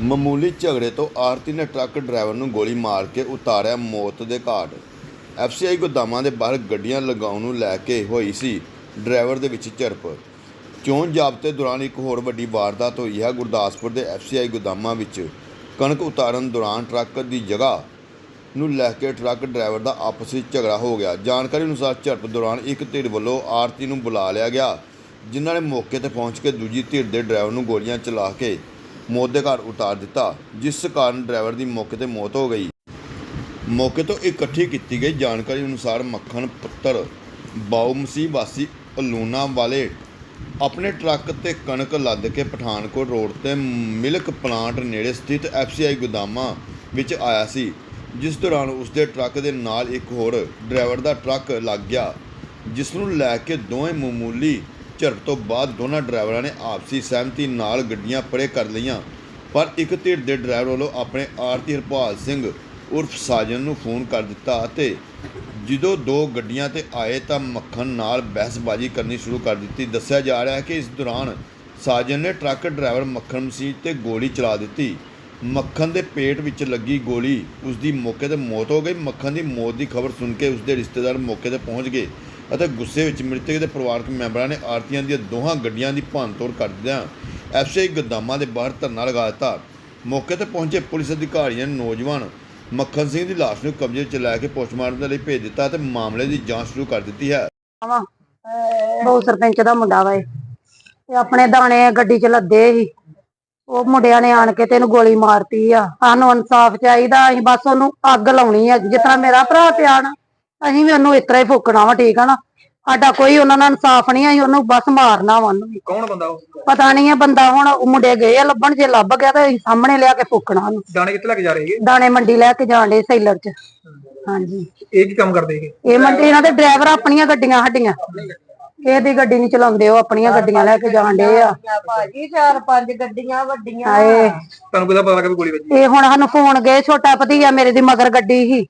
ਮਾਮੂਲੀ ਝਗੜੇ ਤੋਂ ਆਰਤੀ ਨੇ ਟਰੱਕ ਡਰਾਈਵਰ ਨੂੰ ਗੋਲੀ ਮਾਰ ਕੇ ਉਤਾਰਿਆ ਮੌਤ ਦੇ ਘਾਟ। ਐਫਸੀਆਈ ਗੋਦਾਮਾਂ ਦੇ ਬਾਹਰ ਗੱਡੀਆਂ ਲਗਾਉਣ ਨੂੰ ਲੈ ਕੇ ਹੋਈ ਸੀ ਡਰਾਈਵਰ ਦੇ ਵਿੱਚ ਝੜਪ। ਚੋਣ ਜਾਬਤੇ ਦੌਰਾਨ ਇੱਕ ਹੋਰ ਵੱਡੀ ਵਾਰਦਾਤ ਹੋਈ ਹੈ। ਗੁਰਦਾਸਪੁਰ ਦੇ ਐਫਸੀਆਈ ਗੋਦਾਮਾਂ ਵਿੱਚ ਕਣਕ ਉਤਾਰਨ ਦੌਰਾਨ ਟਰੱਕ ਦੀ ਜਗ੍ਹਾ ਨੂੰ ਲੈ ਕੇ ਟਰੱਕ ਡਰਾਈਵਰ ਦਾ ਆਪਸ ਵਿੱਚ ਝਗੜਾ ਹੋ ਗਿਆ। ਜਾਣਕਾਰੀ ਅਨੁਸਾਰ ਝੜਪ ਦੌਰਾਨ ਇੱਕ ਧਿਰ ਵੱਲੋਂ ਆਰਤੀ ਨੂੰ ਬੁਲਾ ਲਿਆ ਗਿਆ, ਜਿਨ੍ਹਾਂ ਨੇ ਮੌਕੇ ਤੇ ਪਹੁੰਚ ਕੇ ਦੂਜੀ ਧਿਰ ਦੇ ਡਰਾਈਵਰ ਨੂੰ ਗੋਲੀਆਂ ਚਲਾ ਕੇ ਮੌਤ ਦੇ ਘਾਟ ਉਤਾਰ ਦਿੱਤਾ, ਜਿਸ ਕਾਰਨ ਡਰਾਈਵਰ ਦੀ ਮੌਕੇ ਤੇ ਮੌਤ ਹੋ ਗਈ। ਮੌਕੇ ਤੋਂ ਇਕੱਠੀ ਕੀਤੀ ਗਈ ਜਾਣਕਾਰੀ ਅਨੁਸਾਰ ਮੱਖਣ ਪੁੱਤਰ ਬਾਉ ਵਾਸੀ ਅਲੂਨਾ ਵਾਲੇ ਆਪਣੇ ਟਰੱਕ ਤੇ ਕਣਕ ਲੱਦ ਕੇ ਪਠਾਨਕੋਟ ਰੋਡ ਤੇ ਮਿਲਕ ਪਲਾਂਟ ਨੇੜੇ ਸਥਿਤ ਐਫਸੀਆਈ ਗੋਦਾਮਾਂ ਵਿੱਚ ਆਇਆ ਸੀ, ਜਿਸ ਦੌਰਾਨ ਉਸਦੇ ਟਰੱਕ ਦੇ ਨਾਲ ਇੱਕ ਹੋਰ ਡਰਾਈਵਰ ਦਾ ਟਰੱਕ ਲੱਗ ਗਿਆ, ਜਿਸ ਨੂੰ ਲੈ ਕੇ ਦੋਵੇਂ ਮਾਮੂਲੀ ਝੜਪ ਤੋਂ ਬਾਅਦ ਦੋਨਾਂ ਡਰਾਈਵਰਾਂ ਨੇ ਆਪਸੀ ਸਹਿਮਤੀ ਨਾਲ ਗੱਡੀਆਂ ਪਰੇ ਕਰ ਲਈਆਂ। ਪਰ ਇੱਕ ਧਿਰ ਦੇ ਡਰਾਈਵਰ ਵੱਲੋਂ ਆਪਣੇ ਆਰਤੀ ਹਰਪਾਲ ਸਿੰਘ ਉਰਫ ਸਾਜਨ ਨੂੰ ਫੋਨ ਕਰ ਦਿੱਤਾ ਅਤੇ ਜਦੋਂ ਦੋ ਗੱਡੀਆਂ ਤੇ ਆਏ ਤਾਂ ਮੱਖਣ ਨਾਲ ਬਹਿਸਬਾਜ਼ੀ ਕਰਨੀ ਸ਼ੁਰੂ ਕਰ ਦਿੱਤੀ। ਦੱਸਿਆ ਜਾ ਰਿਹਾ ਹੈ ਕਿ ਇਸ ਦੌਰਾਨ ਸਾਜਨ ਨੇ ਟਰੱਕ ਡਰਾਈਵਰ ਮੱਖਣ ਮਸੀਹ ਤੇ ਗੋਲੀ ਚਲਾ ਦਿੱਤੀ। ਮੱਖਣ ਦੇ ਪੇਟ ਵਿੱਚ ਲੱਗੀ ਗੋਲੀ ਉਸ ਦੀ ਮੌਕੇ ਤੇ ਮੌਤ ਹੋ ਗਈ। ਮੱਖਣ ਦੀ ਮੌਤ ਦੀ ਖਬਰ ਸੁਣ ਕੇ ਉਸ ਦੇ ਰਿਸ਼ਤੇਦਾਰ ਮੌਕੇ ਤੇ ਪਹੁੰਚ ਗਏ। ਅਤੇ ਗੁੱਸੇ ਵਿੱਚ ਮ੍ਰਿਤਕ ਦੇ ਪਰਿਵਾਰਕ ਮੈਂਬਰਾਂ ਨੇ ਆਰਤੀਆਂ ਦੀਆਂ ਦੋਹਾਂ ਗੱਡੀਆਂ ਦੀ ਭੰਨਤੋੜ ਕਰ ਦਿੰਦਿਆਂ ਐਫਸੀਆਈ ਗੋਦਾਮਾਂ ਦੇ ਬਾਹਰ ਧਰਨਾ ਲਗਾ ਦਿੱਤਾ। ਮੌਕੇ ਤੇ ਪਹੁੰਚੇ ਪੁਲਿਸ ਅਧਿਕਾਰੀਆਂ ਨੇ ਨੌਜਵਾਨ ਮੱਖਣ ਸਿੰਘ ਦੀ ਲਾਸ਼ ਨੂੰ ਕਬਜ਼ੇ 'ਚ ਲੈ ਕੇ ਪੋਸਟਮਾਰਟਮ ਦੇ ਲਈ ਭੇਜ ਦਿੱਤਾ ਤੇ ਮਾਮਲੇ ਦੀ ਜਾਂਚ ਸ਼ੁਰੂ ਕਰ ਦਿੱਤੀ ਹੈ। ਵਾ ਬਹੁ ਸਰਪੰਚ ਦਾ ਮੁੰਡਾ ਵਾ ਇਹ। ਤੇ ਆਪਣੇ ਦਾਣੇ ਗੱਡੀ ਚ ਲੱਦੇ ਸੀ। ਉਹ ਮੁੰਡਿਆਂ ਨੇ ਆਣ ਕੇ ਤੇ ਇਹਨੂੰ ਗੋਲੀ ਮਾਰਤੀ ਆ। ਸਾਨੂੰ ਇਨਸਾਫ ਚਾਹੀਦਾ, ਅਸੀਂ ਬਸ ਉਹਨੂੰ ਅੱਗ ਲਾਉਣੀ ਆ। ਜਿਸ ਤਰ੍ਹਾਂ ਮੇਰਾ ਭਰਾ ਪਿਆ ਨਾ ਅਸੀਂ ਵੀ ਉਹਨੂੰ ਇਸ ਤਰ੍ਹਾਂ ਹੀ ਫੂਕਣਾ ਵਾ ਠੀਕ ਆ ਨਾ? ਸਾਡਾ ਕੋਈ ਉਹਨਾਂ ਨਾਲ ਇਨਸਾਫ ਨਹੀਂ ਅਸੀਂ ਉਹਨੂੰ ਬਸ ਮਾਰਨਾ ਵਾ ਉਹਨੂੰ। ਵੀ। ਕੌਣ ਬੰਦਾ ਉਹ? ਪਤਾ ਨਹੀਂ ਇਹ ਬੰਦਾ ਹੁਣ ਉਹ ਮੁੰਡੇ ਗਏ ਆ ਲੱਭਣ ਜੇ ਲੱਭ ਗਿਆ ਤਾਂ ਅਸੀਂ ਸਾਹਮਣੇ ਲਿਆ ਕੇ ਫੂਕਣਾ ਉਹਨੂੰ। ਦਾਣੇ ਕਿੱਥੇ ਲੈ ਕੇ ਜਾ ਰਹੇ ਹੈਗੇ ਦਾਣੇ ਮੰਡੀ ਲੈ ਕੇ ਜਾਣ ਦੇ ਸੈਲਰ ਚ। ਹਾਂਜੀ। ਇਹ ਕੀ ਕੰਮ ਕਰਦੇ ਹੈਗੇ ਇਹ ਮੰਡੀ ਇਹਨਾਂ ਦੇ ਡਰਾਈਵਰ ਆਪਣੀਆਂ ਗੱਡੀਆਂ ਸਾਡੀਆਂ। ਇਹਦੀ ਗੱਡੀ ਨਹੀਂ ਚਲਾਉਂਦੇ ਉਹ ਆਪਣੀਆਂ ਗੱਡੀਆਂ ਲੈ ਕੇ ਜਾਣ ਡੇ ਆ। ਭਾਜੀ ਚਾਰ ਪੰਜ ਗੱਡੀਆਂ ਵੱਡੀਆਂ। ਹਾਏ। ਤੁਹਾਨੂੰ ਕਿਹਦਾ ਪਤਾ ਲੱਗਾ ਵੀ ਗੋਲੀ ਵੱਜੀ? ਇਹ ਹੁਣ ਸਾਨੂੰ ਫੋਨ ਗਏ ਛੋਟਾ ਭਤੀਆ ਮੇਰੇ ਦੀ ਮਗਰ ਗੱਡੀ ਸੀ।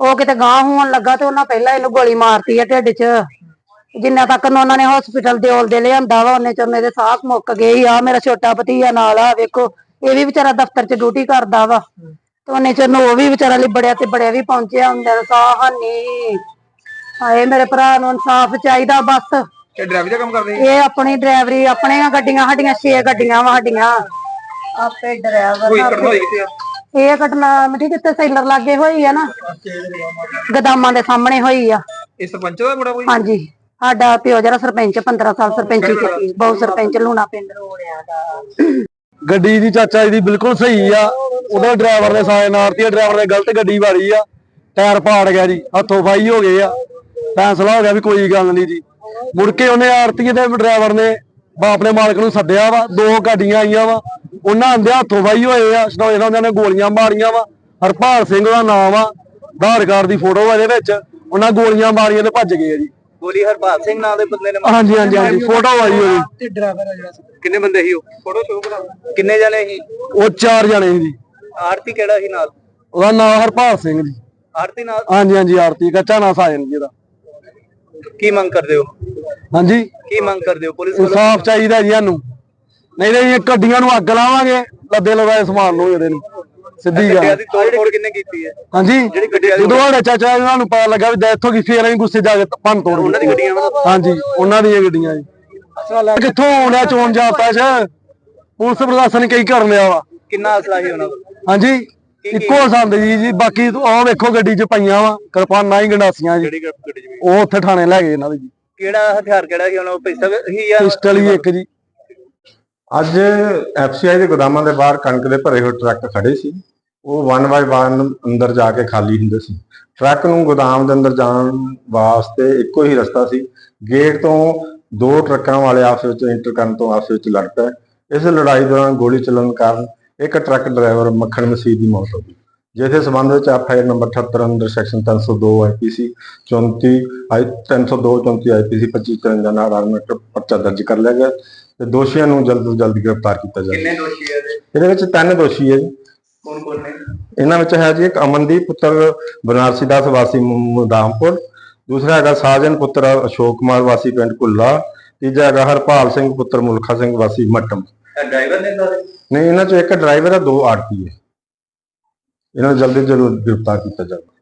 ਉਹ ਕਿਤੇ ਗਾਂ ਹੋਣ ਲੱਗਾ ਤੇ ਉਹਨਾਂ ਪਹਿਲਾਂ ਇਹਨੂੰ ਗੋਲੀ ਮਾਰਤੀ ਆ ਢਿੱਡ 'ਚ। ਜਿੰਨਾ ਤੱਕ ਨੂੰ ਉਹਨਾਂ ਨੇ ਹਸਪੀਟਲ ਦੇ ਦੇ ਲਿਆਂਦਾ ਵਾ ਉਹਨੇ ਚ ਮੇਰੇ ਸਾਹ ਮੁੱਕ ਗਏ ਆ ਮੇਰਾ ਛੋਟਾ ਭਤੀਆ ਨਾਲ ਆ ਵੇਖੋ ਇਹ ਵੀ ਵਿਚਾਰਾ ਦਫ਼ਤਰ 'ਚ ਡਿਊਟੀ ਕਰਦਾ ਵਾ। ਤੇ ਉਹਨੇ ਚ ਨੂੰ ਉਹ ਵੀ ਵਿਚਾਰਾ ਲਿਬੜਿਆ ਤੇ ਬੜਿਆ ਵੀ ਪਹੁੰਚਿਆ ਹੁੰਦਾ ਸਾਹ ਹਾਨੀ। ਹਾਏ ਮੇਰੇ ਭਰਾ ਨੂੰ ਇਨਸਾਫ ਚਾਹੀਦਾ ਬਸ। ਇਹ ਡਰਾਈਵਰ ਦਾ ਕੰਮ ਕਰਦੇ ਇਹ ਆਪਣੀ ਡਰਾਈਵਰੀ ਆਪਣੀਆਂ ਗੱਡੀਆਂ ਸਾਡੀਆਂ 6 ਗੱਡੀਆਂ ਵਾ ਸਾਡੀਆਂ। ਆਪੇ ਡਰਾਈਵਰ ਕੋਈ ਘਟਨਾ ਹੋਈ ਕਿੱਥੇ ਆ? ਇਹ ਘਟਨਾ ਮਿੱਠੀ ਕਿਤੇ ਸੈਲਰ ਲਾਗੇ ਹੋਈ ਆ ਨਾ ਗਦਾਮਾਂ ਦੇ ਸਾਹਮਣੇ ਹੋਈ ਆ। ਇਹ ਸਰਪੰਚ ਦਾ ਮੁੰਡਾ ਕੋਈ? ਹਾਂਜੀ ਸਾਡਾ ਪਿਓ ਜਿਹੜਾ ਸਰਪੰਚ 15 ਸਾਲ ਸਰਪੰਚੀ ਕੀਤੀ ਬਹੁਤ ਸਰਪੰਚ ਲੂਣਾ ਪਿੰਡ ਗੱਡੀ ਦੀ ਚਾਚਾ ਜੀ ਦੀ ਬਿਲਕੁਲ ਸਹੀ ਆ। ਉਹਦਾ ਡਰਾਈਵਰ ਨੇ ਸਾਇ ਨਾਰਤੀ ਡਰਾਈਵਰ ਨੇ ਗਲਤ ਗੱਡੀ ਵਾਰੀ ਆ। ਟਾਇਰ ਪਾੜ ਗਿਆ ਜੀ ਹੱਥੋਂ ਫਾਈ ਹੋ ਗਏ ਆ। ਫੈਸਲਾ ਹੋ ਗਿਆ ਵੀ ਕੋਈ ਗੱਲ ਨਹੀਂ ਜੀ। ਮੁੜ ਕੇ ਉਹਨੇ ਆਰਤੀ ਦੇ ਡਰਾਈਵਰ ਨੇ ਬਾਪ ਨੇ ਮਾਲਕ ਨੂੰ ਸੱਦਿਆ ਵਾ ਦੋ ਗੱਡੀਆਂ ਆਈਆਂ ਵਾ। ਉਹਨਾਂ ਆਂਦੇ ਹੱਥੋਂ ਫਾਈ ਹੋਏ ਆ ਸਟੋਏ ਉਹਨਾਂ ਨੇ ਗੋਲੀਆਂ ਮਾਰੀਆਂ ਵਾ। ਹਰਪਾਲ ਸਿੰਘ ਦਾ ਨਾਮ ਆ ਆਧਾਰ ਕਾਰਡ ਦੀ ਫੋਟੋ ਆ ਇਹਦੇ ਵਿੱਚ। ਉਹਨਾਂ ਗੋਲੀਆਂ ਮਾਰੀਆਂ ਤੇ ਭੱਜ ਗਏ ਆ ਜੀ। ਗੋਲੀ ਹਰਪਾਲ ਸਿੰਘ ਨਾਂ ਦੇ ਬੰਦੇ ਨੇ ਹਾਂਜੀ ਹਾਂਜੀ ਹਾਂਜੀ ਫੋਟੋ ਆਈ ਉਹਦੀ। ਤੇ ਡਰਾਈਵਰ ਆ ਜਿਹੜਾ ਕਿੰਨੇ ਬੰਦੇ ਸੀ ਉਹ? ਫੋਟੋ ਸ਼ੋਅ ਕਰਾ ਕਿੰਨੇ ਜਣੇ ਸੀ? ਉਹ ਚਾਰ ਜਣੇ ਸੀ ਜੀ। ਆਰਤੀ ਕਿਹੜਾ ਸੀ ਨਾਲ? ਉਹਦਾ ਨਾਮ ਹਰਪਾਲ ਸਿੰਘ ਜੀ। ਆਰਤੀ ਨਾਲ? ਹਾਂਜੀ ਹਾਂਜੀ ਆਰਤੀ ਕੱਚਾ ਨਾ ਸਾਜਨ ਜੀ ਦਾ ਕੀ ਮੰਗ ਕਰਦੇ ਹੋ? ਹਾਂਜੀ। ਕੀ ਮੰਗ ਕਰਦੇ ਹੋ? ਪੁਲਿਸ ਵੱਲੋਂ ਇਨਸਾਫ ਚਾਹੀਦਾ ਜੀ ਸਾਨੂੰ। ਨਹੀਂ ਤਾਂ ਇਹ ਗੱਡੀਆਂ ਨੂੰ ਅੱਗ ਲਾਵਾਂਗੇ ਲੱਦੇ ਲਗਾਏ ਸਮਾਨ ਨੂੰ ਇਹਦੇ ਨੂੰ। ਸਿੱਧੀ ਗੱਡੀਆਂ ਗੱਲ। ਦੀ ਤੋੜ ਫੋੜ ਕਿੰਨੇ ਕੀਤੀ ਹੈ? ਹਾਂਜੀ। ਜਿਹੜੀ ਗੱਡੀਆਂ ਦੀ ਜਦੋਂ ਸਾਡੇ ਚਾਚਾ ਇਹਨਾਂ ਨੂੰ ਪਤਾ ਲੱਗਾ ਵੀ ਡੈਥ ਹੋ ਗਈ ਫੇਰ ਅਸੀਂ ਗੁੱਸੇ ਜਾ ਕੇ ਭੰਨ ਤੋੜ ਉਹਨਾਂ ਦੀ ਗੱਡੀਆਂ ਵਾ? ਹਾਂਜੀ ਉਹਨਾਂ ਦੀਆਂ ਗੱਡੀਆਂ ਜੀ। ਕਿੱਥੋਂ ਆਉਂਦਾ ਚੋਣ ਜਾਪਦਾ ਚ ਪੁਲਿਸ ਪ੍ਰਸ਼ਾਸਨ ਕਈ ਕਰ ਲਿਆ ਵਾ। ਕਿੰਨਾ ਅਸਲਾ ਸੀ ਉਹਨਾਂ ਕੋਲ? ਹਾਂਜੀ ਇੱਕੋ ਸੰਦ ਜੀ ਜੀ ਬਾਕੀ ਉਹ ਵੇਖੋ ਗੱਡੀ 'ਚ ਪਈਆਂ ਵਾ ਕਿਰਪਾਨਾਂ ਹੀ ਗੰਡਾਸੀਆਂ ਜੀ। ਜਿਹੜੀ ਗੱਡੀ ਚ ਵੀ ਉਹ ਉੱਥੇ ਥਾਣੇ ਲੈ ਗਏ ਇਹਨਾਂ ਦੇ ਜੀ। ਕਿਹੜਾ ਹਥਿਆਰ, ਕਿਹੜਾ ਸੀ? ਉਹਨਾਂ ਕੋਲ ਪਿਸਤਲ ਸੀ ਜਾਂ ਪਿਸਟਲ ਹੀ ਇੱਕ ਜੀ। ਅੱਜ ਐਫਸੀਆਈ ਦੇ ਗੋਦਾਮਾਂ ਦੇ ਬਾਹਰ ਕਣਕ ਦੇ ਭਰੇ ਹੋਏ ਟਰੱਕ ਖੜੇ ਸੀ। ਉਹ ਵਨ ਬਾਈ ਵਨ ਅੰਦਰ ਜਾ ਕੇ ਖਾਲੀ ਹੁੰਦੇ ਸੀ। ਟਰੱਕ ਨੂੰ ਗੋਦਾਮ ਦੇ ਅੰਦਰ ਜਾਣ ਵਾਸਤੇ ਇੱਕੋ ਹੀ ਰਸਤਾ ਸੀ। ਗੇਟ ਤੋਂ ਦੋ ਟਰੱਕਾਂ ਵਾਲੇ ਆਪਸ ਵਿੱਚ ਇੰਟਰ ਕਰਨ ਤੋਂ ਆਪਸ ਵਿੱਚ ਲੜ ਪਏ ਇਸ ਲੜਾਈ ਦੌਰਾਨ ਗੋਲੀ ਚੱਲਣ ਕਾਰਨ ਇੱਕ ਟਰੱਕ ਡਰਾਈਵਰ ਮੱਖਣ ਮਸੀਹ ਦੀ ਮੌਤ ਹੋ ਗਈ। ਜਿਸ ਦੇ ਸੰਬੰਧ ਵਿੱਚ ਐਫਆਈਆਰ ਨੰਬਰ 78 ਅੰਦਰ ਸੈਕਸ਼ਨ 302 ਆਈਪੀਸੀ 34 ਆਈ 302 34 ਆਈਪੀਸੀ 25 53 ਨਾਲ ਆਰਮੇਟ ਪਰਚਾ ਦਰਜ ਕਰ ਲਿਆ ਗਿਆ ਤੇ ਦੋਸ਼ੀਆਂ ਨੂੰ ਜਲਦ ਤੋਂ ਜਲਦ ਗ੍ਰਿਫਤਾਰ ਕੀਤਾ ਜਾਵੇ। ਕਿੰਨੇ ਦੋਸ਼ੀ ਹੈ ਇਹਦੇ? ਇਹਦੇ ਵਿੱਚ ਤਿੰਨ ਦੋਸ਼ੀ ਹੈ ਜੀ। ਕੌਣ ਕੌਣ ਨੇ? ਇਹਨਾਂ ਵਿੱਚ ਹੈ ਜੀ ਇੱਕ ਅਮਨਦੀਪ ਪੁੱਤਰ ਬਨਾਰਸੀ ਦਾਸ ਵਾਸੀ ਮੁਦਾਮਪੁਰ। ਦੂਸਰਾ ਹੈਗਾ ਸਾਜਨ ਪੁੱਤਰ ਅਸ਼ੋਕ ਕੁਮਾਰ ਵਾਸੀ ਪਿੰਡ ਕੁੱਲਾ ਤੀਜਾ ਹੈਗਾ ਹਰਪਾਲ ਸਿੰਘ ਪੁੱਤਰ ਮੁਲਖਾ ਸਿੰਘ ਵਾਸੀ ਮੱਟਮ। ਡਰਾਈਵਰ ਨੇ ਸਾਰੇ ਨਹੀਂ ਇਹਨਾਂ ਚੋਂ ਇੱਕ ਡਰਾਈਵਰ ਹੈ ਦੋ ਆਰਪੀ ਹੈ। ਇਹਨਾਂ ਨੂੰ ਜਲਦੀ ਤੋਂ ਜਲਦ ਗ੍ਰਿਫਤਾਰ ਕੀਤਾ ਜਾਵੇ